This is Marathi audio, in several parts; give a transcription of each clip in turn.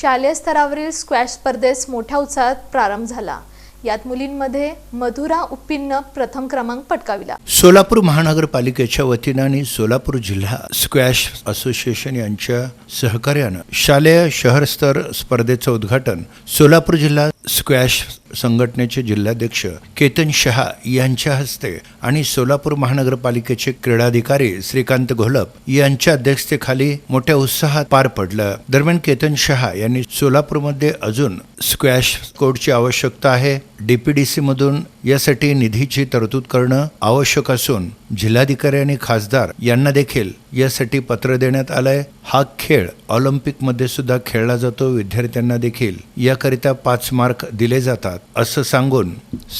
शालेय स्तरावरील स्क्वॅश स्पर्धेस मोठ्या उत्साहात प्रारंभ झाला. यात मुलींमध्ये मधुरा उप्पीनं प्रथम क्रमांक पटकाविला. सोलापूर महानगरपालिकेच्या वतीनं आणि सोलापूर जिल्हा स्क्वॅश असोसिएशन यांच्या सहकार्यानं शालेय शहर स्तर स्पर्धेचं उद्घाटन सोलापूर जिल्हा स्क्वॅश संघटनेचे जिल्हाध्यक्ष केतन शहा यांच्या हस्ते आणि सोलापूर महानगरपालिकेचे क्रीडाधिकारी श्रीकांत घोलप यांच्या अध्यक्षतेखाली मोठ्या उत्साहात पार पडलं. दरम्यान केतन शहा यांनी सोलापूरमध्ये अजून स्क्वॅश कोर्टची आवश्यकता आहे. डी पी डी सीमधून यासाठी निधीची तरतूद करणं आवश्यक असून जिल्हाधिकारी आणि खासदार यांना देखील यासाठी पत्र देण्यात आलंय. हा खेळ ऑलिम्पिकमध्ये सुद्धा खेळला जातो. विद्यार्थ्यांना देखील याकरिता पाच मार्क दिले जातात असं सांगून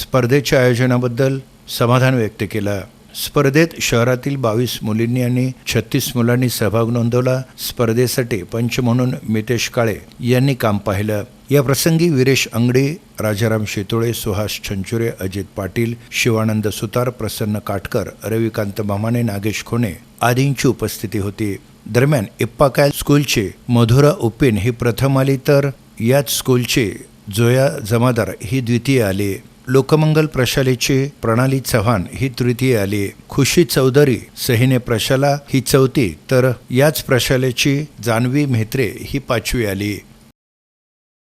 स्पर्धेच्या आयोजनाबद्दल समाधान व्यक्त केलं. स्पर्धेत शहरातील बावीस मुलींनी आणि छत्तीस मुलांनी सहभाग नोंदवला. स्पर्धेसाठी पंच म्हणून मितेश काळे यांनी काम पाहिलं. या प्रसंगी वीरेश अंगडी राजाराम शेतोळे सुहास छंचुरे अजित पाटील शिवानंद सुतार प्रसन्न काटकर रविकांत मामाने नागेश खोने आदींची उपस्थिती होती. दरम्यान इप्पाकाय स्कूलचे मधुरा उपेन ही प्रथम आली तर याच स्कूलचे जोया जमादार ही द्वितीय आली. लोकमंगल प्रशालेची प्रणाली चव्हाण ही तृतीय आली खुशी चौधरी सहिने प्रशाला ही चौथी तर याच प्रशालेची जानवी म्हेत्रे ही पाचवी आली